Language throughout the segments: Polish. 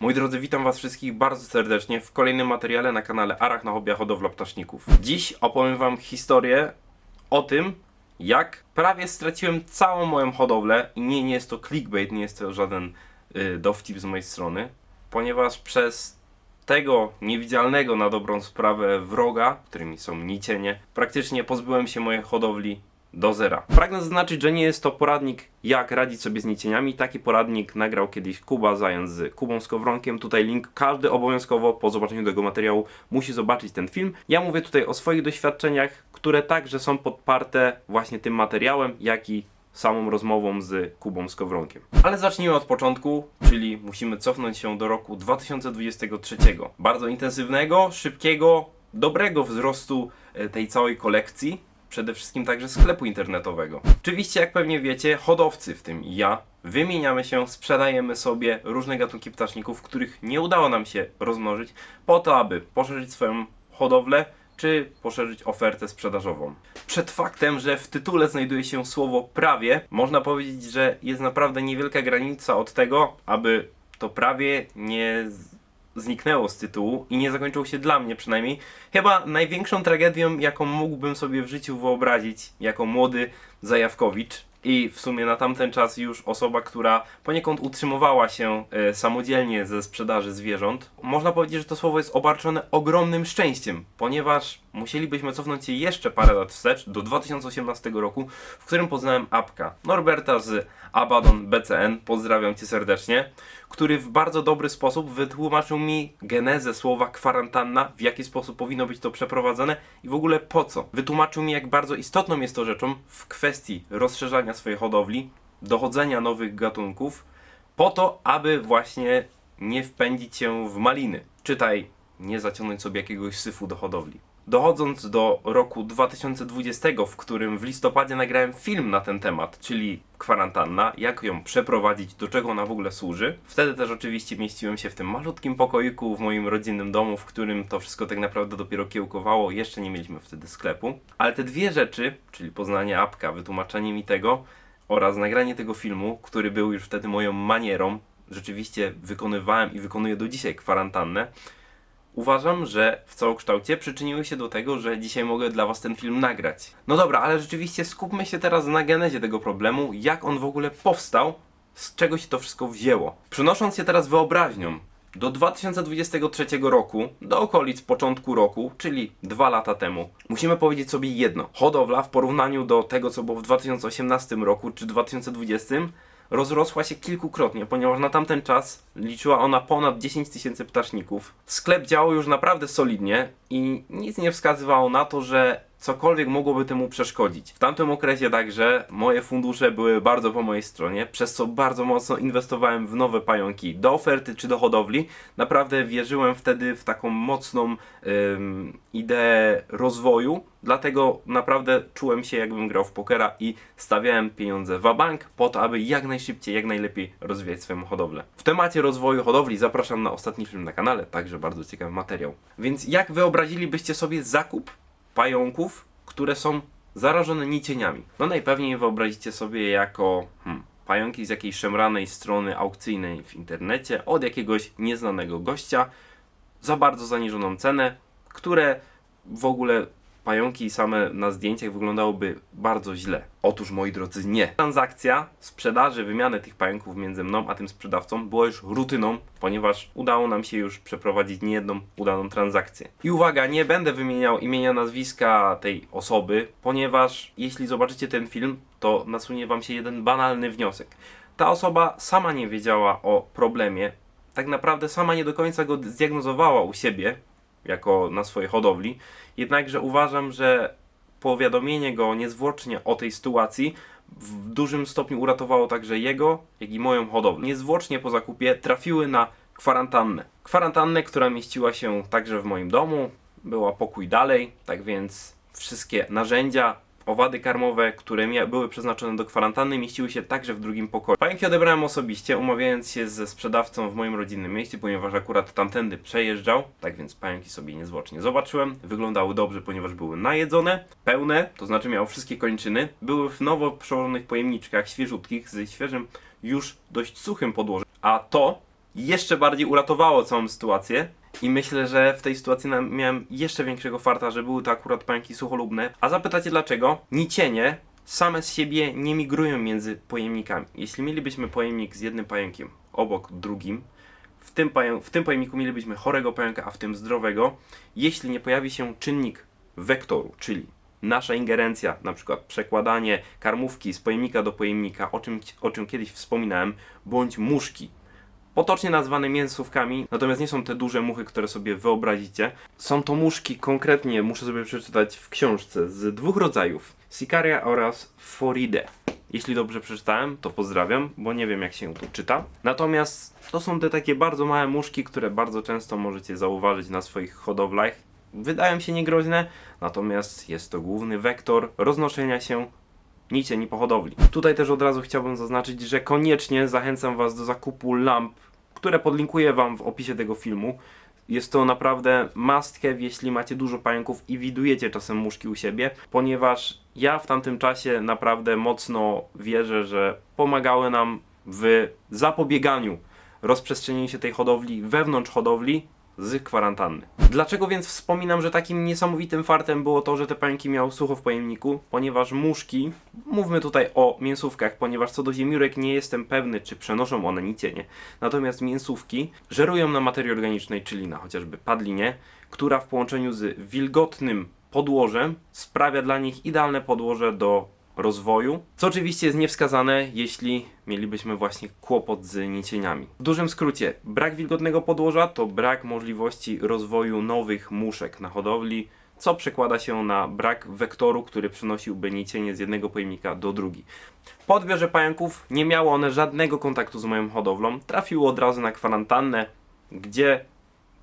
Moi drodzy, witam was wszystkich bardzo serdecznie w kolejnym materiale na kanale Arachna Hobia Hodowla Ptaszników. Dziś opowiem wam historię o tym, jak prawie straciłem całą moją hodowlę i nie, nie jest to clickbait, nie jest to żaden y, dowcip z mojej strony, ponieważ przez tego niewidzialnego na dobrą sprawę wroga, którymi są nicienie, praktycznie pozbyłem się mojej hodowli do zera. Pragnę zaznaczyć, że nie jest to poradnik jak radzić sobie z nicieniami. Taki poradnik nagrał kiedyś Kuba Zając z Kubą Skowronkiem. Tutaj link, każdy obowiązkowo po zobaczeniu tego materiału musi zobaczyć ten film. Ja mówię tutaj o swoich doświadczeniach, które także są podparte właśnie tym materiałem, jak i samą rozmową z Kubą Skowronkiem. Ale zacznijmy od początku, czyli musimy cofnąć się do roku 2023. Bardzo intensywnego, szybkiego, dobrego wzrostu e, tej całej kolekcji przede wszystkim także sklepu internetowego. Oczywiście, jak pewnie wiecie, hodowcy, w tym ja, wymieniamy się, sprzedajemy sobie różne gatunki ptaszników, których nie udało nam się rozmnożyć, po to, aby poszerzyć swoją hodowlę, czy poszerzyć ofertę sprzedażową. Przed faktem, że w tytule znajduje się słowo prawie, można powiedzieć, że jest naprawdę niewielka granica od tego, aby to prawie nie zniknęło z tytułu i nie zakończyło się dla mnie przynajmniej. Chyba największą tragedią, jaką mógłbym sobie w życiu wyobrazić jako młody Zajawkowicz i w sumie na tamten czas już osoba, która poniekąd utrzymywała się e, samodzielnie ze sprzedaży zwierząt. Można powiedzieć, że to słowo jest obarczone ogromnym szczęściem, ponieważ musielibyśmy cofnąć się jeszcze parę lat wstecz, do 2018 roku, w którym poznałem apka Norberta z Abaddon BCN, pozdrawiam Cię serdecznie, który w bardzo dobry sposób wytłumaczył mi genezę słowa kwarantanna, w jaki sposób powinno być to przeprowadzone i w ogóle po co. Wytłumaczył mi, jak bardzo istotną jest to rzeczą w kwestii rozszerzania swojej hodowli, dochodzenia nowych gatunków, po to, aby właśnie nie wpędzić się w maliny. Czytaj, nie zaciągnąć sobie jakiegoś syfu do hodowli. Dochodząc do roku 2020, w którym w listopadzie nagrałem film na ten temat, czyli kwarantanna, jak ją przeprowadzić, do czego ona w ogóle służy. Wtedy też oczywiście mieściłem się w tym malutkim pokoiku w moim rodzinnym domu, w którym to wszystko tak naprawdę dopiero kiełkowało. Jeszcze nie mieliśmy wtedy sklepu. Ale te dwie rzeczy, czyli poznanie apka, wytłumaczenie mi tego oraz nagranie tego filmu, który był już wtedy moją manierą, rzeczywiście wykonywałem i wykonuję do dzisiaj kwarantannę, uważam, że w całokształcie przyczyniły się do tego, że dzisiaj mogę dla Was ten film nagrać. No dobra, ale rzeczywiście skupmy się teraz na genezie tego problemu, jak on w ogóle powstał, z czego się to wszystko wzięło. Przenosząc się teraz wyobraźnią do 2023 roku, do okolic początku roku, czyli dwa lata temu, musimy powiedzieć sobie jedno. Hodowla w porównaniu do tego, co było w 2018 roku czy 2020, rozrosła się kilkukrotnie, ponieważ na tamten czas liczyła ona ponad 10 tysięcy ptaszników. Sklep działał już naprawdę solidnie i nic nie wskazywało na to, że cokolwiek mogłoby temu przeszkodzić. W tamtym okresie także moje fundusze były bardzo po mojej stronie, przez co bardzo mocno inwestowałem w nowe pająki do oferty czy do hodowli. Naprawdę wierzyłem wtedy w taką mocną ym, ideę rozwoju, dlatego naprawdę czułem się jakbym grał w pokera i stawiałem pieniądze w bank po to, aby jak najszybciej, jak najlepiej rozwijać swoją hodowlę. W temacie rozwoju hodowli zapraszam na ostatni film na kanale, także bardzo ciekawy materiał. Więc jak wyobrazilibyście sobie zakup pająków, które są zarażone nicieniami. No najpewniej wyobrazicie sobie jako hmm, pająki z jakiejś szemranej strony aukcyjnej w internecie od jakiegoś nieznanego gościa za bardzo zaniżoną cenę, które w ogóle pająki same na zdjęciach wyglądałyby bardzo źle. Otóż moi drodzy, nie. Transakcja sprzedaży, wymiany tych pająków między mną a tym sprzedawcą była już rutyną, ponieważ udało nam się już przeprowadzić niejedną udaną transakcję. I uwaga, nie będę wymieniał imienia, nazwiska tej osoby, ponieważ jeśli zobaczycie ten film, to nasunie wam się jeden banalny wniosek. Ta osoba sama nie wiedziała o problemie, tak naprawdę sama nie do końca go zdiagnozowała u siebie, jako na swojej hodowli. Jednakże uważam, że powiadomienie go niezwłocznie o tej sytuacji w dużym stopniu uratowało także jego, jak i moją hodowlę. Niezwłocznie po zakupie trafiły na kwarantannę. Kwarantannę, która mieściła się także w moim domu, była pokój dalej, tak więc wszystkie narzędzia, owady karmowe, które były przeznaczone do kwarantanny, mieściły się także w drugim pokoju. Pająki odebrałem osobiście, umawiając się ze sprzedawcą w moim rodzinnym mieście, ponieważ akurat tamtędy przejeżdżał, tak więc pająki sobie niezwłocznie zobaczyłem. Wyglądały dobrze, ponieważ były najedzone, pełne, to znaczy miały wszystkie kończyny, były w nowo przełożonych pojemniczkach, świeżutkich, z świeżym, już dość suchym podłożem. A to jeszcze bardziej uratowało całą sytuację. I myślę, że w tej sytuacji miałem jeszcze większego farta, że były to akurat pająki sucholubne. A zapytacie dlaczego? Nicienie same z siebie nie migrują między pojemnikami. Jeśli mielibyśmy pojemnik z jednym pająkiem obok drugim, w tym, pająk, w tym pojemniku mielibyśmy chorego pająka, a w tym zdrowego, jeśli nie pojawi się czynnik wektoru, czyli nasza ingerencja, na przykład przekładanie karmówki z pojemnika do pojemnika, o czym, o czym kiedyś wspominałem, bądź muszki, potocznie nazwane mięsówkami, natomiast nie są te duże muchy, które sobie wyobrazicie. Są to muszki konkretnie, muszę sobie przeczytać w książce, z dwóch rodzajów. Sicaria oraz Foridae. Jeśli dobrze przeczytałem, to pozdrawiam, bo nie wiem jak się tu czyta. Natomiast to są te takie bardzo małe muszki, które bardzo często możecie zauważyć na swoich hodowlach. Wydają się niegroźne, natomiast jest to główny wektor roznoszenia się nicieni po hodowli. Tutaj też od razu chciałbym zaznaczyć, że koniecznie zachęcam Was do zakupu lamp, które podlinkuję Wam w opisie tego filmu. Jest to naprawdę must have, jeśli macie dużo pająków i widujecie czasem muszki u siebie, ponieważ ja w tamtym czasie naprawdę mocno wierzę, że pomagały nam w zapobieganiu rozprzestrzenieniu się tej hodowli wewnątrz hodowli z kwarantanny. Dlaczego więc wspominam, że takim niesamowitym fartem było to, że te pająki miały sucho w pojemniku? Ponieważ muszki, mówmy tutaj o mięsówkach, ponieważ co do ziemiórek nie jestem pewny, czy przenoszą one nicienie. Natomiast mięsówki żerują na materii organicznej, czyli na chociażby padlinie, która w połączeniu z wilgotnym podłożem sprawia dla nich idealne podłoże do rozwoju, co oczywiście jest niewskazane, jeśli mielibyśmy właśnie kłopot z nicieniami. W dużym skrócie, brak wilgotnego podłoża to brak możliwości rozwoju nowych muszek na hodowli, co przekłada się na brak wektoru, który przynosiłby nicienie z jednego pojemnika do drugi. Po odbiorze pająków nie miało one żadnego kontaktu z moją hodowlą, trafiło od razu na kwarantannę, gdzie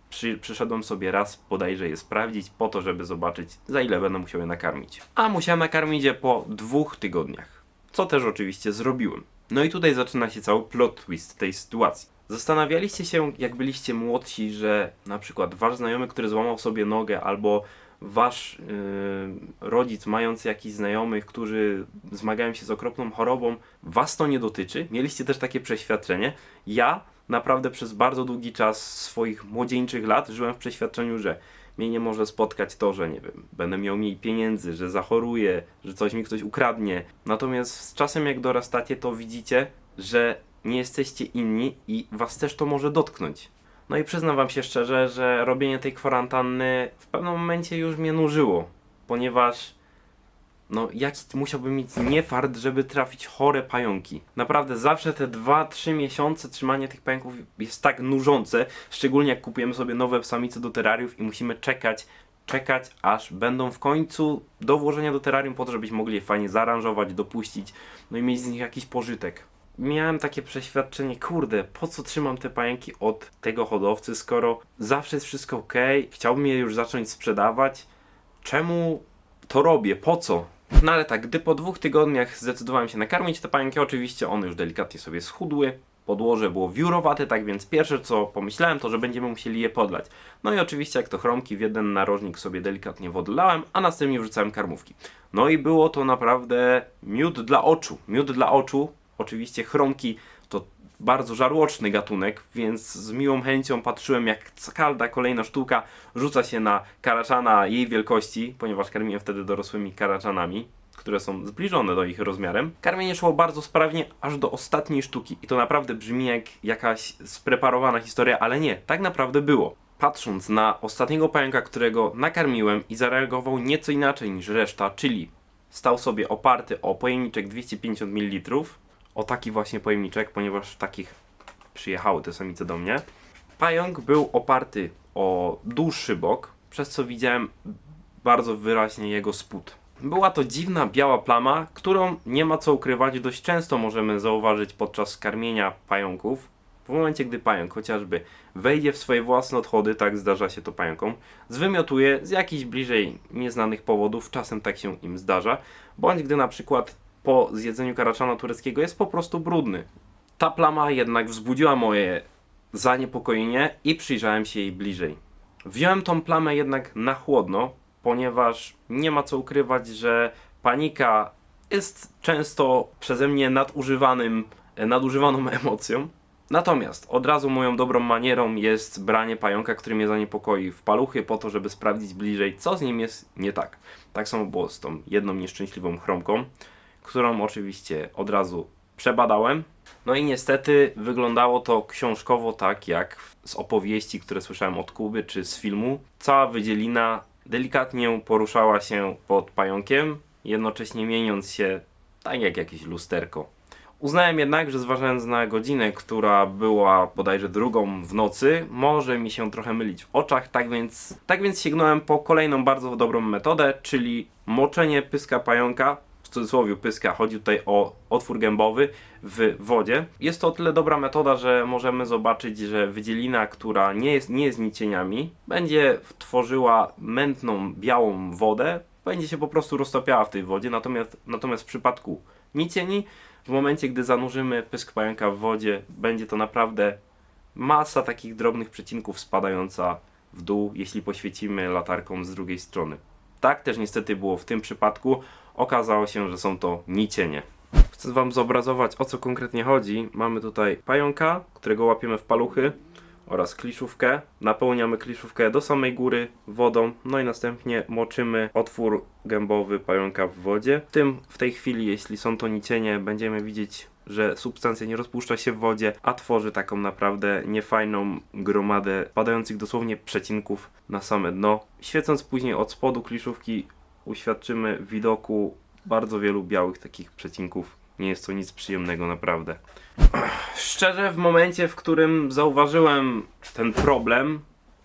przy, przyszedłem sobie raz bodajże je sprawdzić po to, żeby zobaczyć za ile będę musiał je nakarmić. A musiałem nakarmić je po dwóch tygodniach. Co też oczywiście zrobiłem. No i tutaj zaczyna się cały plot twist tej sytuacji. Zastanawialiście się, jak byliście młodsi, że na przykład wasz znajomy, który złamał sobie nogę, albo wasz yy, rodzic, mając jakichś znajomych, którzy zmagają się z okropną chorobą, was to nie dotyczy? Mieliście też takie przeświadczenie? Ja naprawdę przez bardzo długi czas swoich młodzieńczych lat żyłem w przeświadczeniu, że mnie nie może spotkać to, że nie wiem, będę miał mniej pieniędzy, że zachoruję, że coś mi ktoś ukradnie. Natomiast z czasem jak dorastacie, to widzicie, że nie jesteście inni i was też to może dotknąć. No i przyznam wam się szczerze, że robienie tej kwarantanny w pewnym momencie już mnie nużyło, ponieważ no jaki musiałbym mieć niefart, żeby trafić chore pająki. Naprawdę zawsze te 2-3 miesiące trzymania tych pająków jest tak nużące, szczególnie jak kupujemy sobie nowe samice do terrariów i musimy czekać, czekać aż będą w końcu do włożenia do terrarium po to, żebyśmy mogli je fajnie zaaranżować, dopuścić, no i mieć z nich jakiś pożytek. Miałem takie przeświadczenie, kurde, po co trzymam te pająki od tego hodowcy, skoro zawsze jest wszystko ok, chciałbym je już zacząć sprzedawać, czemu to robię, po co? No ale tak, gdy po dwóch tygodniach zdecydowałem się nakarmić te pająki, oczywiście one już delikatnie sobie schudły, podłoże było wiórowate, tak więc pierwsze co pomyślałem to, że będziemy musieli je podlać. No i oczywiście jak to chromki w jeden narożnik sobie delikatnie wodlałem, a następnie wrzucałem karmówki. No i było to naprawdę miód dla oczu, miód dla oczu, oczywiście chromki bardzo żarłoczny gatunek, więc z miłą chęcią patrzyłem jak każda kolejna sztuka rzuca się na karaczana jej wielkości, ponieważ karmiłem wtedy dorosłymi karaczanami, które są zbliżone do ich rozmiarem. Karmienie szło bardzo sprawnie aż do ostatniej sztuki i to naprawdę brzmi jak jakaś spreparowana historia, ale nie, tak naprawdę było. Patrząc na ostatniego pająka, którego nakarmiłem i zareagował nieco inaczej niż reszta, czyli stał sobie oparty o pojemniczek 250 ml, o taki właśnie pojemniczek, ponieważ takich przyjechały te samice do mnie. Pająk był oparty o dłuższy bok, przez co widziałem bardzo wyraźnie jego spód. Była to dziwna biała plama, którą nie ma co ukrywać, dość często możemy zauważyć podczas karmienia pająków. W momencie, gdy pająk chociażby wejdzie w swoje własne odchody, tak zdarza się to pająkom, zwymiotuje z jakichś bliżej nieznanych powodów, czasem tak się im zdarza, bądź gdy na przykład po zjedzeniu karaczana tureckiego jest po prostu brudny. Ta plama jednak wzbudziła moje zaniepokojenie i przyjrzałem się jej bliżej. Wziąłem tą plamę jednak na chłodno, ponieważ nie ma co ukrywać, że panika jest często przeze mnie nadużywanym, nadużywaną emocją. Natomiast od razu moją dobrą manierą jest branie pająka, który mnie zaniepokoi w paluchy po to, żeby sprawdzić bliżej, co z nim jest nie tak. Tak samo było z tą jedną nieszczęśliwą chromką, którą oczywiście od razu przebadałem. No i niestety wyglądało to książkowo tak, jak z opowieści, które słyszałem od Kuby czy z filmu. Cała wydzielina delikatnie poruszała się pod pająkiem, jednocześnie mieniąc się tak jak jakieś lusterko. Uznałem jednak, że zważając na godzinę, która była bodajże drugą w nocy, może mi się trochę mylić w oczach, tak więc, tak więc sięgnąłem po kolejną bardzo dobrą metodę, czyli moczenie pyska pająka, w cudzysłowie pyska, chodzi tutaj o otwór gębowy w wodzie. Jest to o tyle dobra metoda, że możemy zobaczyć, że wydzielina, która nie jest, nie jest nicieniami, będzie tworzyła mętną, białą wodę, będzie się po prostu roztopiała w tej wodzie, natomiast, natomiast w przypadku nicieni w momencie, gdy zanurzymy pysk pająka w wodzie, będzie to naprawdę masa takich drobnych przecinków spadająca w dół, jeśli poświecimy latarką z drugiej strony. Tak też niestety było w tym przypadku. Okazało się, że są to nicienie. Chcę Wam zobrazować o co konkretnie chodzi. Mamy tutaj pająka, którego łapiemy w paluchy oraz kliszówkę. Napełniamy kliszówkę do samej góry wodą, no i następnie moczymy otwór gębowy pająka w wodzie. W tym w tej chwili, jeśli są to nicienie, będziemy widzieć że substancja nie rozpuszcza się w wodzie, a tworzy taką naprawdę niefajną gromadę padających dosłownie przecinków na same dno. Świecąc później od spodu kliszówki uświadczymy widoku bardzo wielu białych takich przecinków. Nie jest to nic przyjemnego naprawdę. Szczerze, w momencie, w którym zauważyłem ten problem,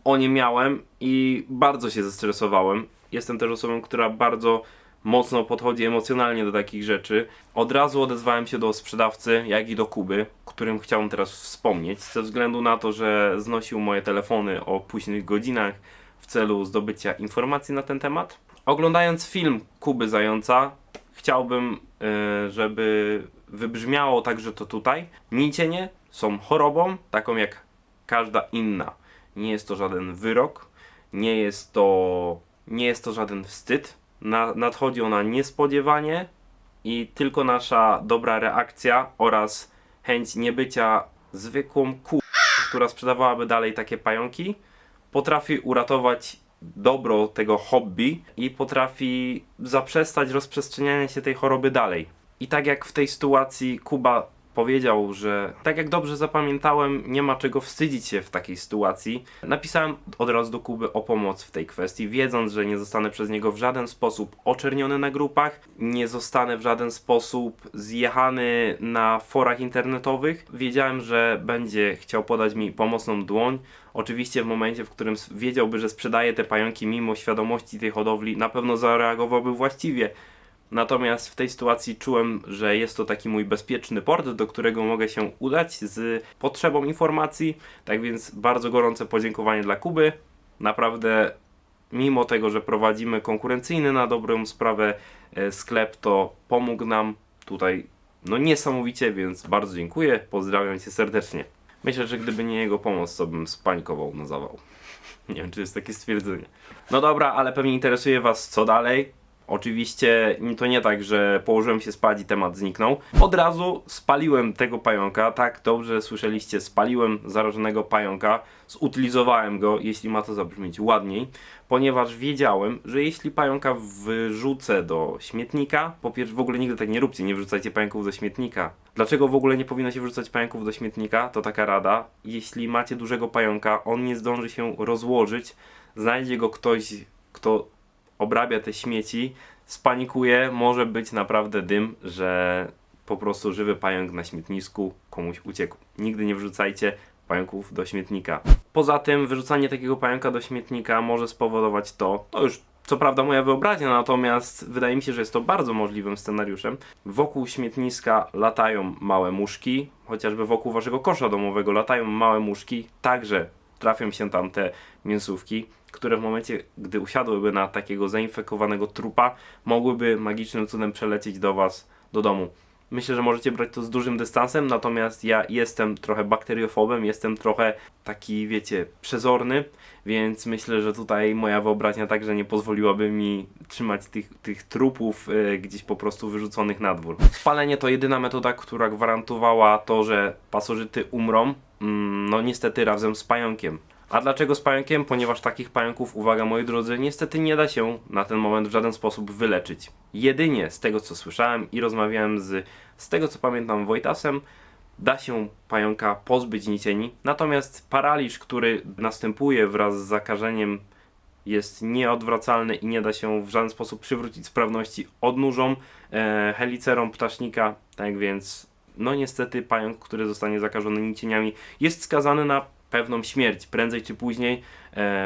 o nie miałem i bardzo się zestresowałem. Jestem też osobą, która bardzo mocno podchodzi emocjonalnie do takich rzeczy. Od razu odezwałem się do sprzedawcy, jak i do Kuby, którym chciałem teraz wspomnieć, ze względu na to, że znosił moje telefony o późnych godzinach w celu zdobycia informacji na ten temat. Oglądając film Kuby Zająca, chciałbym, yy, żeby wybrzmiało także to tutaj. Nicienie są chorobą, taką jak każda inna. Nie jest to żaden wyrok, nie jest to, nie jest to żaden wstyd. Na, nadchodzi ona niespodziewanie i tylko nasza dobra reakcja oraz chęć niebycia zwykłą ku, która sprzedawałaby dalej takie pająki, potrafi uratować dobro tego hobby i potrafi zaprzestać rozprzestrzeniania się tej choroby dalej. I tak jak w tej sytuacji Kuba powiedział, że tak jak dobrze zapamiętałem, nie ma czego wstydzić się w takiej sytuacji. Napisałem od razu do Kuby o pomoc w tej kwestii, wiedząc, że nie zostanę przez niego w żaden sposób oczerniony na grupach, nie zostanę w żaden sposób zjechany na forach internetowych. Wiedziałem, że będzie chciał podać mi pomocną dłoń. Oczywiście w momencie, w którym wiedziałby, że sprzedaje te pająki mimo świadomości tej hodowli, na pewno zareagowałby właściwie. Natomiast w tej sytuacji czułem, że jest to taki mój bezpieczny port, do którego mogę się udać z potrzebą informacji. Tak więc bardzo gorące podziękowanie dla Kuby. Naprawdę, mimo tego, że prowadzimy konkurencyjny na dobrą sprawę e, sklep, to pomógł nam tutaj no niesamowicie, więc bardzo dziękuję. Pozdrawiam cię serdecznie. Myślę, że gdyby nie jego pomoc, to bym spanikował na zawał. Nie wiem, czy jest takie stwierdzenie. No dobra, ale pewnie interesuje Was, co dalej. Oczywiście to nie tak, że położyłem się spać i temat zniknął. Od razu spaliłem tego pająka, tak dobrze słyszeliście, spaliłem zarażonego pająka, zutylizowałem go, jeśli ma to zabrzmieć ładniej, ponieważ wiedziałem, że jeśli pająka wyrzucę do śmietnika, po pierwsze w ogóle nigdy tak nie róbcie, nie wrzucajcie pająków do śmietnika. Dlaczego w ogóle nie powinno się wrzucać pająków do śmietnika? To taka rada. Jeśli macie dużego pająka, on nie zdąży się rozłożyć, znajdzie go ktoś, kto obrabia te śmieci, spanikuje, może być naprawdę dym, że po prostu żywy pająk na śmietnisku komuś uciekł. Nigdy nie wrzucajcie pająków do śmietnika. Poza tym wyrzucanie takiego pająka do śmietnika może spowodować to, to już co prawda moja wyobraźnia, natomiast wydaje mi się, że jest to bardzo możliwym scenariuszem. Wokół śmietniska latają małe muszki, chociażby wokół waszego kosza domowego latają małe muszki, także trafią się tam te mięsówki które w momencie, gdy usiadłyby na takiego zainfekowanego trupa, mogłyby magicznym cudem przelecieć do Was, do domu. Myślę, że możecie brać to z dużym dystansem, natomiast ja jestem trochę bakteriofobem, jestem trochę taki, wiecie, przezorny, więc myślę, że tutaj moja wyobraźnia także nie pozwoliłaby mi trzymać tych, tych trupów e, gdzieś po prostu wyrzuconych na dwór. Spalenie to jedyna metoda, która gwarantowała to, że pasożyty umrą, no niestety razem z pająkiem. A dlaczego z pająkiem? Ponieważ takich pająków, uwaga moi drodzy, niestety nie da się na ten moment w żaden sposób wyleczyć. Jedynie z tego co słyszałem i rozmawiałem z, z tego co pamiętam Wojtasem, da się pająka pozbyć nicieni, natomiast paraliż, który następuje wraz z zakażeniem jest nieodwracalny i nie da się w żaden sposób przywrócić sprawności odnóżą, e, helicerom ptasznika, tak więc no niestety pająk, który zostanie zakażony nicieniami jest skazany na pewną śmierć prędzej czy później,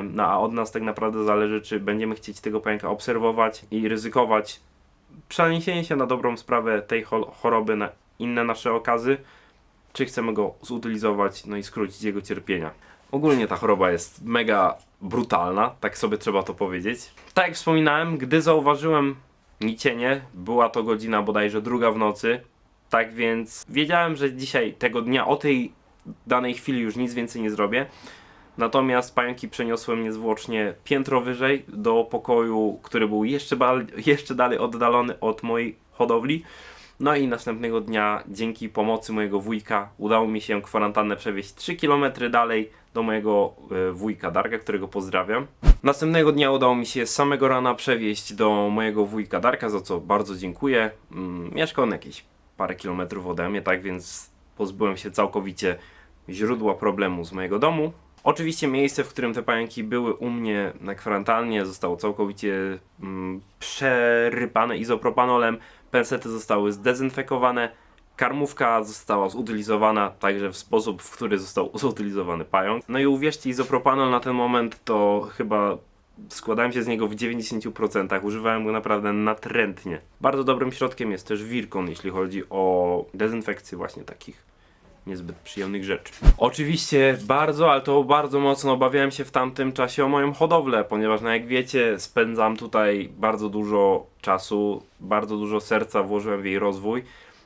no a od nas tak naprawdę zależy czy będziemy chcieć tego pająka obserwować i ryzykować przeniesienie się na dobrą sprawę tej cho- choroby na inne nasze okazy, czy chcemy go zutylizować, no i skrócić jego cierpienia. Ogólnie ta choroba jest mega brutalna, tak sobie trzeba to powiedzieć. Tak jak wspominałem, gdy zauważyłem nicienie, była to godzina bodajże druga w nocy, tak więc wiedziałem, że dzisiaj, tego dnia, o tej danej chwili już nic więcej nie zrobię. Natomiast pająki przeniosłem niezwłocznie piętro wyżej do pokoju, który był jeszcze, jeszcze dalej oddalony od mojej hodowli. No i następnego dnia, dzięki pomocy mojego wujka, udało mi się kwarantannę przewieźć 3 km dalej do mojego e, wujka Darka, którego pozdrawiam. Następnego dnia udało mi się samego rana przewieźć do mojego wujka Darka, za co bardzo dziękuję. Mm, Mieszka on jakieś parę kilometrów ode mnie, tak więc pozbyłem się całkowicie źródła problemu z mojego domu. Oczywiście miejsce, w którym te pająki były u mnie na kwarantannie zostało całkowicie mm, przerypane izopropanolem, pensety zostały zdezynfekowane, karmówka została zutylizowana także w sposób, w który został zutylizowany pająk. No i uwierzcie, izopropanol na ten moment to chyba składałem się z niego w 90%, używałem go naprawdę natrętnie. Bardzo dobrym środkiem jest też Wirkon, jeśli chodzi o dezynfekcję właśnie takich niezbyt przyjemnych rzeczy. Oczywiście bardzo, ale to bardzo mocno obawiałem się w tamtym czasie o moją hodowlę, ponieważ no jak wiecie spędzam tutaj bardzo dużo czasu, bardzo dużo serca włożyłem w jej rozwój.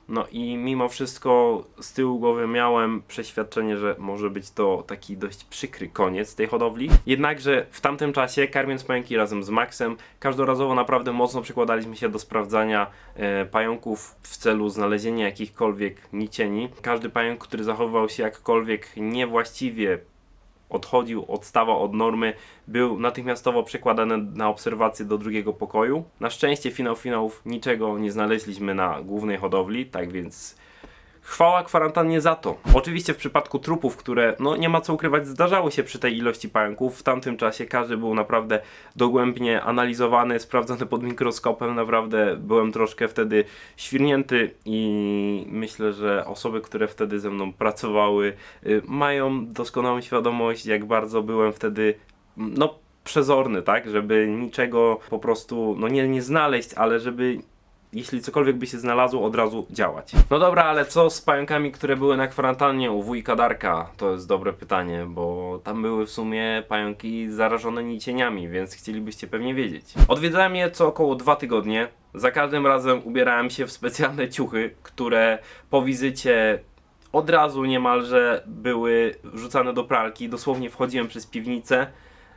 No i mimo wszystko z tyłu głowy miałem przeświadczenie, że może być to taki dość przykry koniec tej hodowli. Jednakże w tamtym czasie, karmiąc pająki razem z Maxem, każdorazowo naprawdę mocno przykładaliśmy się do sprawdzania e, pająków w celu znalezienia jakichkolwiek nicieni. Każdy pająk, który zachowywał się jakkolwiek niewłaściwie odchodził, odstawał od normy, był natychmiastowo przekładany na obserwację do drugiego pokoju. Na szczęście finał finałów niczego nie znaleźliśmy na głównej hodowli, tak więc chwała kwarantannie za to. Oczywiście w przypadku trupów, które no nie ma co ukrywać, zdarzały się przy tej ilości pająków, w tamtym czasie każdy był naprawdę dogłębnie analizowany, sprawdzony pod mikroskopem, naprawdę byłem troszkę wtedy świrnięty i myślę, że osoby, które wtedy ze mną pracowały, y, mają doskonałą świadomość, jak bardzo byłem wtedy, no przezorny, tak, żeby niczego po prostu, no nie, nie znaleźć, ale żeby jeśli cokolwiek by się znalazło, od razu działać. No dobra, ale co z pająkami, które były na kwarantannie u wujka Darka? To jest dobre pytanie, bo tam były w sumie pająki zarażone nicieniami, więc chcielibyście pewnie wiedzieć. Odwiedzałem je co około dwa tygodnie. Za każdym razem ubierałem się w specjalne ciuchy, które po wizycie od razu niemalże były wrzucane do pralki. Dosłownie wchodziłem przez piwnicę,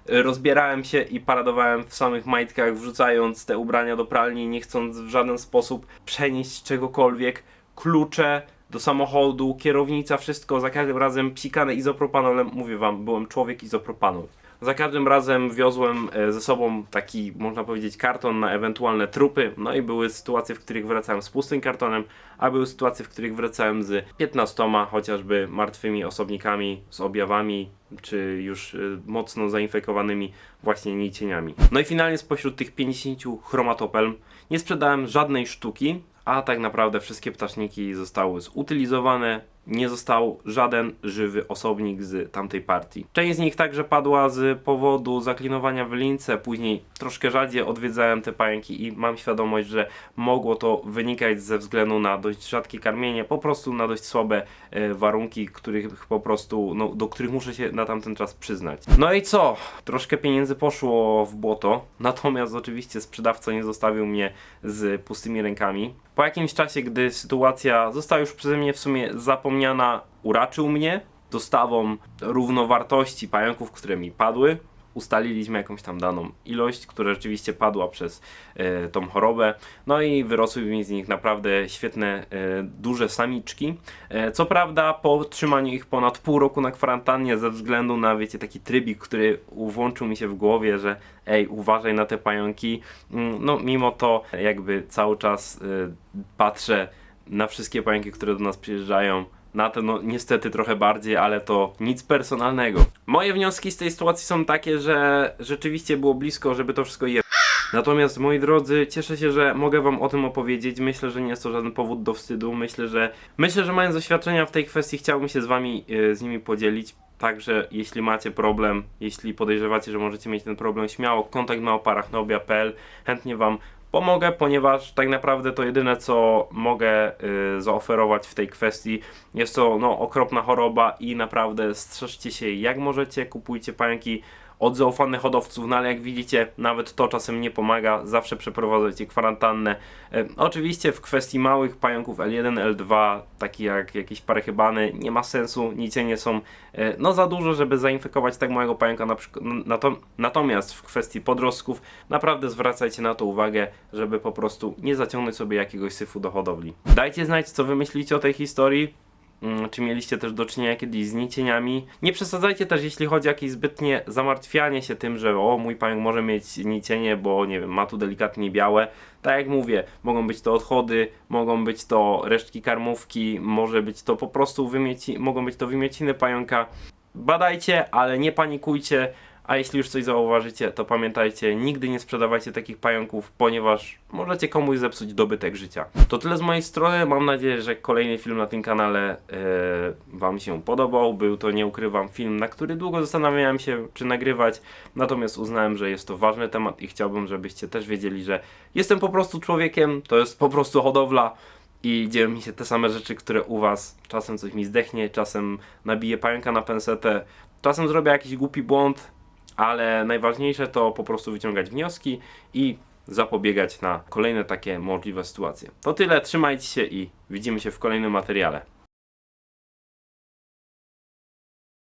rozbierałem się i paradowałem w samych majtkach, wrzucając te ubrania do pralni, nie chcąc w żaden sposób przenieść czegokolwiek. Klucze do samochodu, kierownica, wszystko za każdym razem psikane izopropanolem. Mówię wam, byłem człowiek izopropanol. Za każdym razem wiozłem e, ze sobą taki, można powiedzieć, karton na ewentualne trupy. No i były sytuacje, w których wracałem z pustym kartonem, a były sytuacje, w których wracałem z 15 chociażby martwymi osobnikami, z objawami, czy już y, mocno zainfekowanymi właśnie nicieniami. No i finalnie spośród tych 50 chromatopelm nie sprzedałem żadnej sztuki, a tak naprawdę wszystkie ptaszniki zostały zutylizowane, nie został żaden żywy osobnik z tamtej partii. Część z nich także padła z powodu zaklinowania w lince, później troszkę rzadziej odwiedzałem te pająki i mam świadomość, że mogło to wynikać ze względu na dość rzadkie karmienie, po prostu na dość słabe e, warunki, których po prostu, no, do których muszę się na tamten czas przyznać. No i co? Troszkę pieniędzy poszło w błoto, natomiast oczywiście sprzedawca nie zostawił mnie z pustymi rękami. Po jakimś czasie, gdy sytuacja została już przeze mnie w sumie zapomniana, uraczył mnie dostawą równowartości pająków, które mi padły. Ustaliliśmy jakąś tam daną ilość, która rzeczywiście padła przez e, tą chorobę. No i wyrosły mi z nich naprawdę świetne, e, duże samiczki. E, co prawda, po trzymaniu ich ponad pół roku na kwarantannie, ze względu na, wiecie, taki trybik, który włączył mi się w głowie, że ej, uważaj na te pająki. Mm, No, mimo to, jakby cały czas patrzę na wszystkie pająki, które do nas przyjeżdżają. Na te no niestety trochę bardziej, ale to nic personalnego. Moje wnioski z tej sytuacji są takie, że rzeczywiście było blisko, żeby to wszystko je. Natomiast moi drodzy, cieszę się, że mogę wam o tym opowiedzieć. Myślę, że nie jest to żaden powód do wstydu. Myślę, że myślę, że mając doświadczenia w tej kwestii, chciałbym się z wami e, z nimi podzielić. Także jeśli macie problem, jeśli podejrzewacie, że możecie mieć ten problem, śmiało kontakt na oparachnobia.pl. Chętnie wam pomogę, ponieważ tak naprawdę to jedyne co mogę y, zaoferować w tej kwestii jest to no, okropna choroba i naprawdę strzeżcie się jak możecie, kupujcie pająki od zaufanych hodowców, no ale jak widzicie, nawet to czasem nie pomaga, zawsze przeprowadzajcie kwarantannę. E, oczywiście w kwestii małych pająków L1, L2, takie jak jakieś parechybany, nie ma sensu, nicienie są e, no za dużo, żeby zainfekować tak małego pająka na przykład. Nato, natomiast w kwestii podrostków, naprawdę zwracajcie na to uwagę, żeby po prostu nie zaciągnąć sobie jakiegoś syfu do hodowli. Dajcie znać, co wy myślicie o tej historii. Mm, Czy mieliście też do czynienia kiedyś z nicieniami? Nie przesadzajcie też, jeśli chodzi o jakieś zbytnie zamartwianie się tym, że o, mój pająk może mieć nicienie, bo nie wiem, ma tu delikatnie białe. Tak jak mówię, mogą być to odchody, mogą być to resztki karmówki, może być to po prostu wymieci, mogą być to wymieciny pająka. Badajcie, ale nie panikujcie. A jeśli już coś zauważycie, to pamiętajcie, nigdy nie sprzedawajcie takich pająków, ponieważ możecie komuś zepsuć dobytek życia. To tyle z mojej strony. Mam nadzieję, że kolejny film na tym kanale e, Wam się podobał. Był to, nie ukrywam, film, na który długo zastanawiałem się, czy nagrywać. Natomiast uznałem, że jest to ważny temat i chciałbym, żebyście też wiedzieli, że jestem po prostu człowiekiem, to jest po prostu hodowla i dzieją mi się te same rzeczy, które u was. Czasem coś mi zdechnie, czasem nabiję pająka na pensetę, czasem zrobię jakiś głupi błąd, ale najważniejsze to po prostu wyciągać wnioski i zapobiegać na kolejne takie możliwe sytuacje. To tyle, trzymajcie się i widzimy się w kolejnym materiale.